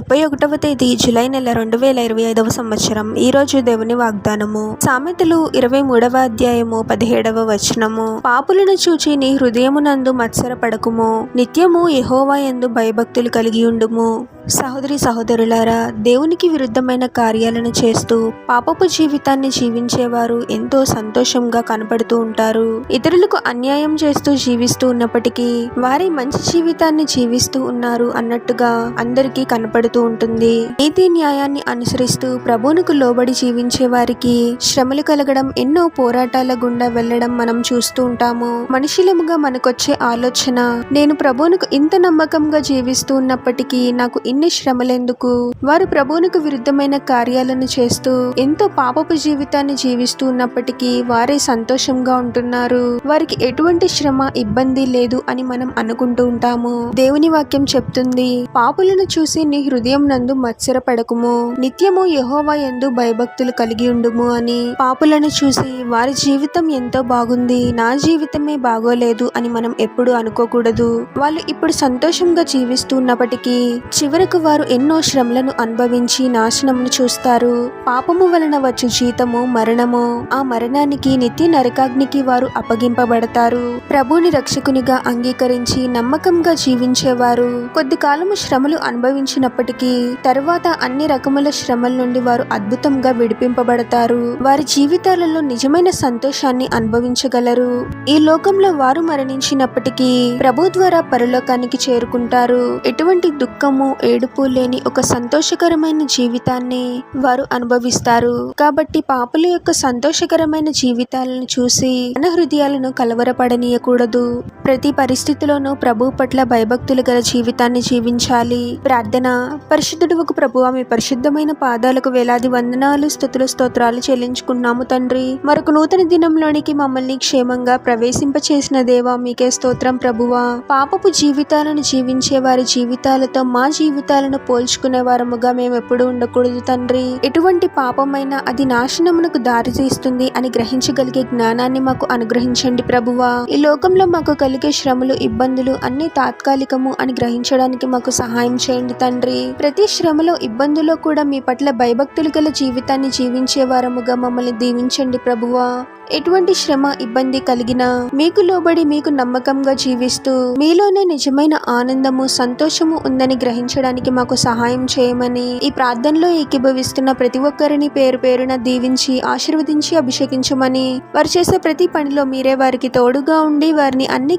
ముప్పై ఒకటవ తేదీ జూలై నెల రెండు వేల ఇరవై ఐదవ సంవత్సరం. ఈ రోజు దేవుని వాగ్దానము. సామెతలు ఇరవై మూడవ అధ్యాయము పదిహేడవ వచనము. పాపులను చూచి నీ హృదయమునందు మత్సర పడకుము నిత్యము యహోవా యందు భయభక్తులు కలిగి ఉండుము. సహోదరి సహోదరులారా దేవునికి విరుద్ధమైన కార్యాలను చేస్తూ పాపపు జీవితాన్ని జీవించేవారు ఎంతో సంతోషంగా కనపడుతూ ఉంటారు. ఇతరులకు అన్యాయం చేస్తూ జీవిస్తూ ఉన్నప్పటికీ వారి మంచి జీవితాన్ని జీవిస్తూ ఉన్నారు అన్నట్టుగా అందరికీ కనపడుతూ ఉంటుంది. నీతి న్యాయాన్ని అనుసరిస్తూ ప్రభువునకు లోబడి జీవించే వారికి శ్రమలు కలగడం ఎన్నో పోరాటాల గుండా వెళ్ళడం మనం చూస్తూ ఉంటాము. మనుషులముగా మనకొచ్చే ఆలోచన నేను ప్రభువునకు ఇంత నమ్మకంగా జీవిస్తూ ఉన్నప్పటికీ నాకు ఇన్ని శ్రమలెందుకు? వారు ప్రభువునకు విరుద్ధమైన కార్యాలను చేస్తూ ఎంతో పాపపు జీవితాన్ని జీవిస్తూ ఉన్నప్పటికీ వారే సంతోషంగా ఉంటున్నారు. వారికి ఎటువంటి శ్రమ ఇబ్బంది లేదు అని మనం అనుకుంటూ ఉంటాము. దేవుని వాక్యం చెప్తుంది పాపులను చూసి నీ హృదయం నందు మత్సరపడకుము. నిత్యము యహోవా ఎందు భయభక్తులు కలిగి ఉండుము అని పాపులను చూసి వారి జీవితం ఎంతో బాగుంది నా జీవితమే బాగోలేదు అని మనం ఎప్పుడు అనుకోకూడదు. వాళ్ళు ఇప్పుడు సంతోషంగా జీవిస్తూ ఉన్నప్పటికీ చివరకు వారు ఎన్నో శ్రమలను అనుభవించి నాశనమును చూస్తారు. పాపము వలన వచ్చు జీతము మరణము ఆ మరణానికి నిత్య నరకాగ్నికి వారు అప్పగింపబడతారు. ప్రభుని రక్షకునిగా అంగీకరించి నమ్మకంగా జీవించేవారు. కొద్ది కాలము శ్రమలు అనుభవించినప్పటికీ తర్వాత అన్ని రకముల శ్రమల నుండి వారు అద్భుతంగా విడిపింపబడతారు. వారి జీవితాలలో నిజమైన సంతోషాన్ని అనుభవించగలరు. ఈ లోకంలో వారు మరణించినప్పటికీ ప్రభు ద్వారా పరలోకానికి చేరుకుంటారు. ఎటువంటి దుఃఖము ఏడుపు లేని ఒక సంతోషకరమైన జీవితాన్ని వారు అనుభవిస్తారు. కాబట్టి పాపుల యొక్క సంతోషకరమైన జీవితాలను చూసి మన హృదయాలను కలవరపడనీయకూడదు. ప్రతి పరిస్థితిలోనూ ప్రభు పట్ల భయభక్తులు గల జీవితాన్ని జీవించాలి. ప్రార్థన. పరిశుద్ధుడు ఒక ప్రభు ఆమె పరిశుద్ధమైన పాదాలకు వేలాది వందనాలు స్థుతులు స్తోత్రాలు చెల్లించుకున్నాము తండ్రి. మరొక నూతన దినంలోనికి మమ్మల్ని క్షేమంగా ప్రవేశింపచేసిన దేవా మీకే స్తోత్రం ప్రభువా. పాపపు జీవితాలను జీవించే వారి జీవితాలతో మా జీవితాలను పోల్చుకునే వారముగా మేము ఎప్పుడు ఉండకూడదు తండ్రి. ఎటువంటి పాపమైనా అది నాశనమునకు దారి తీస్తుంది అని గ్రహించగలిగే జ్ఞానాన్ని మాకు అనుగ్రహించండి ప్రభువా. ఈ లోకంలో మాకు కలిగే శ్రమలు ఇబ్బందులు అన్ని తాత్కాలికము అని గ్రహించడానికి మాకు సహాయం చేయండి తండ్రి. ప్రతి శ్రమలో ఇబ్బందులో కూడా మీ పట్ల భయభక్తులు గల జీవితాన్ని జీవించే వారముగా మమ్మల్ని దీవించండి ప్రభువా. ఎటువంటి శ్రమ ఇబ్బంది కలిగినా మీకు లోబడి మీకు నమ్మకంగా జీవిస్తూ మీలోనే నిజమైన ఆనందము సంతోషము ఉందని గ్రహించడానికి మాకు సహాయం చేయమని ఈ ప్రార్థనలో ఏకీభవిస్తున్న ప్రతి ఒక్కరిని పేరు పేరున దీవించి ఆశీర్వదించి అభిషేకించమని వారు చేసే ప్రతి పనిలో మీరే వారికి తోడుగా ఉండి వారిని అన్ని